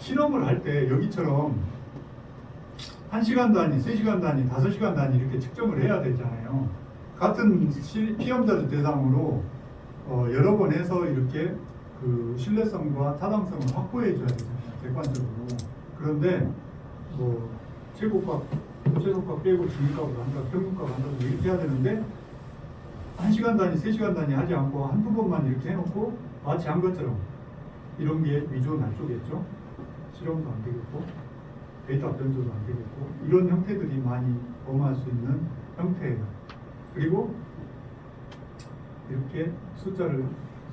실험을 할 때 여기처럼 1시간 단위, 3시간 단위, 5시간 단위 이렇게 측정을 해야 되잖아요. 같은 시- 피험자를 대상으로 어, 여러 번 해서 이렇게 그 신뢰성과 타당성을 확보해 줘야 되잖아요. 객관적으로. 그런데 뭐 최고값, 최고값 빼고 중위값으로 한다, 평균값 한다 이렇게 해야 되는데 1시간 단위, 3시간 단위 하지 않고 한두 번만 이렇게 해놓고 마치 한 것처럼 이런 게 위조 날조겠죠. 실험도 안 되겠고 데이터 변조도 안 되겠고 이런 형태들이 많이 범할 수 있는 형태예요. 그리고 이렇게 숫자를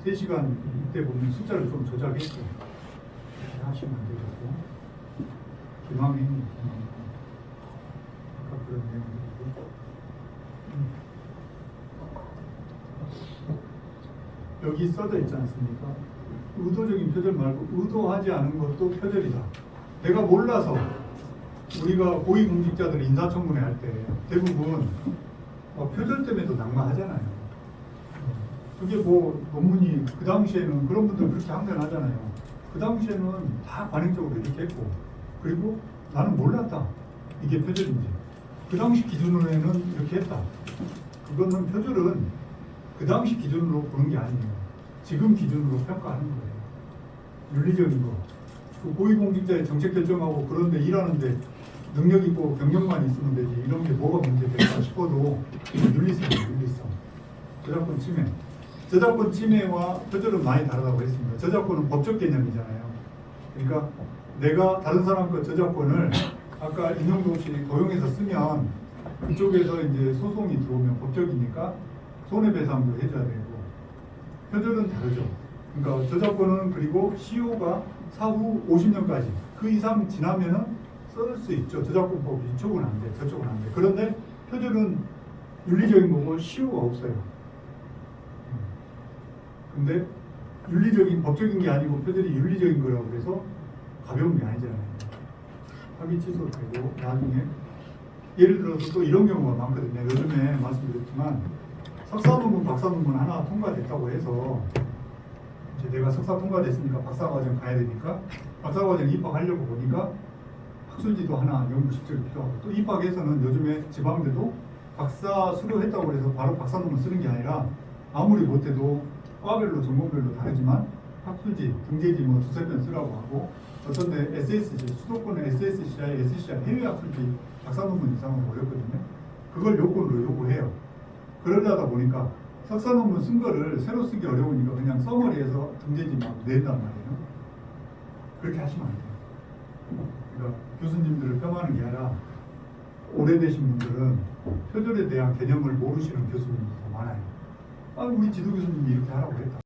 3시간 이때 보면 숫자를 좀. 이렇게 하시면 안 되겠고 기망이 아까 그런 내용들이고 음. 여기 써져 있지 않습니까? 의도적인 표절 말고 의도하지 않은 것도 표절이다. 내가 몰라서 우리가 고위공직자들 인사청문회 할 때 대부분 어, 표절 때문에도 낙마하잖아요. 그게 뭐 논문이 그 당시에는 그런 분들 그렇게 항변하잖아요. 그 당시에는 다 관행적으로 이렇게 했고 그리고 나는 몰랐다. 이게 표절인지. 그 당시 기준으로는 이렇게 했다. 그거는 표절은 그 당시 기준으로 보는 게 아니에요. 지금 기준으로 평가하는 거예요. 윤리적인 거. 그 고위공직자의 정책 결정하고 그런데 일하는데 능력 있고 경력만 있으면 되지 이런 게 뭐가 문제될까 싶어도 윤리성이에요, 윤리성. 저작권 침해. 저작권 침해와 표절은 많이 다르다고 했습니다. 저작권은 법적 개념이잖아요. 그러니까 내가 다른 사람 거 저작권을 아까 인용도 씨 도용해서 쓰면 그쪽에서 이제 소송이 들어오면 법적이니까 손해배상도 해줘야 되고 표절은 다르죠. 그러니까 저작권은 그리고 시효가 사후 50년까지 그 이상 지나면은 쓸 수 있죠. 저작권법 이쪽은 안 돼, 저쪽은 안 돼. 그런데 표절은 윤리적인 거고 시효가 없어요. 근데 윤리적인 법적인 게 아니고 표절이 윤리적인 거라고 그래서 가벼운 게 아니잖아요. 합의 취소되고 나중에 예를 들어서 또 이런 경우가 많거든요. 요즘에 말씀드렸지만 석사 논문, 박사 논문 하나 통과됐다고 해서 이제 내가 석사 통과됐으니까 박사 과정 가야 되니까 박사 과정 입학하려고 보니까 학술지도 하나 연구 실적이 필요하고 또 입학해서는 요즘에 지방대도 박사 수료했다고 해서 바로 박사 논문 쓰는 게 아니라 아무리 못해도 과별로 전공별로 다르지만 학술지, 등재지 뭐 두세 편 쓰라고 하고 어떤 데 SSC, 수도권의 SSCI, SCI 해외 학술지 박사 논문 이상은 어렵거든요. 그걸 요건으로 요구해요. 그러려다 보니까 석사 논문 쓴 거를 새로 쓰기 어려우니까 그냥 써머리에서 등재지 막 낸단 말이에요. 그렇게 하시면 안 돼요. 그러니까 교수님들을 폄하하는 게 아니라 오래되신 분들은 표절에 대한 개념을 모르시는 교수님이 더 많아요. 아, 우리 지도 교수님이 이렇게 하라고 했다.